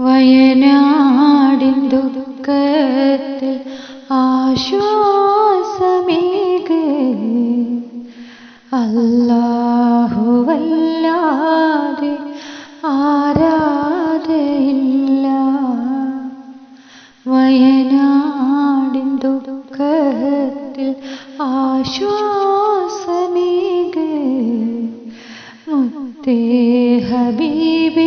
വയനാടിൻ ദുഃഖത്തിൽ ആശ്വാസമേക. അല്ലാഹുവല്ലാതെ ആരാധയില്ല. വയനാടിൻ ദുഃഖത്തിൽ ആശ്വാസമേക. മുത്തേ ഹബീബേ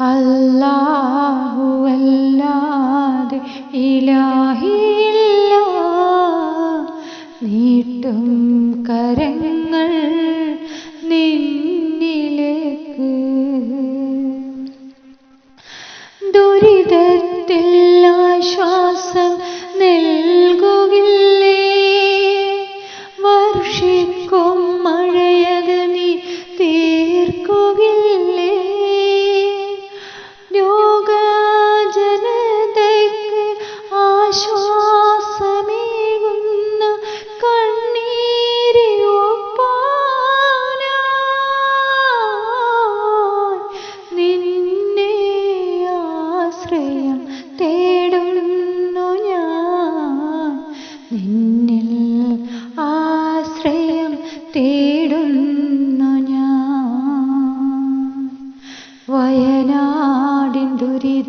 അല്ലാഹുവല്ലാതെ ഇലാഹില്ല. നീട്ടും കരങ്ങൾ നിന്നിലേക്ക്. ദുരിതത്തിൽ ആശ്വാസം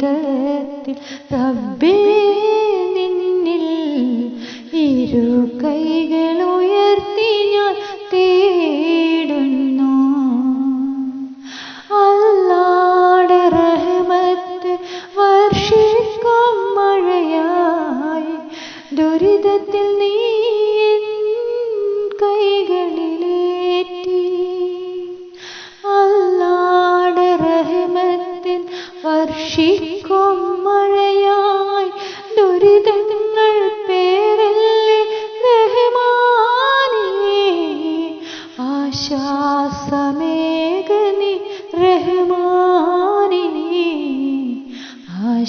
ദുരിതത്തിൽ റബ്ബേ നിന്നിൽ ഇരു കൈകൾ ഉയർത്തി ഞാൻ തേടുന്നു. അല്ലാടെ റഹ്മത്ത് വർഷിക്കും മഴയായി. ദുരിതത്തിൽ നീ കൈകളിലേറ്റി അല്ലാടെ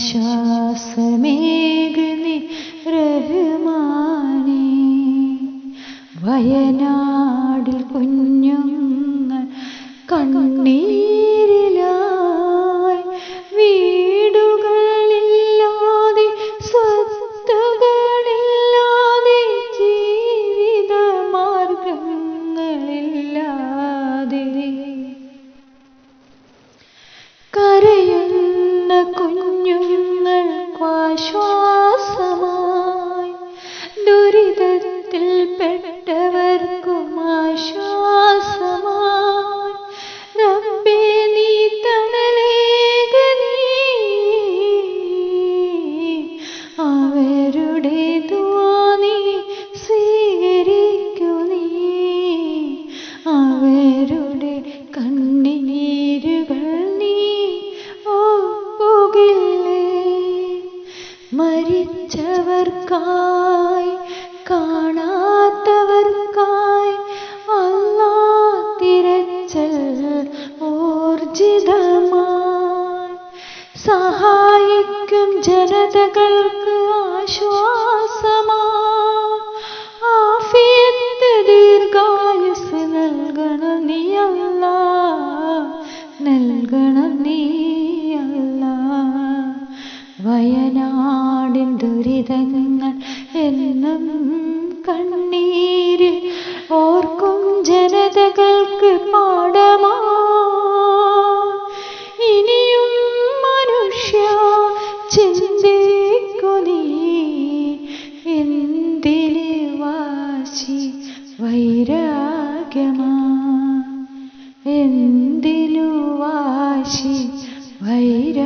ആശ്വാസമേകനി റഹ്മാനേ. വയനാടിൽ കുഞ്ഞുങ്ങൾ കണ്ണീരിലായി മരിച്ചവർക്കായി കാണാത്തവർക്കായി അല്ലാ തിരച്ചൽ ഊർജിതമായി സഹായിക്കും ജനതകൾക്ക് भैर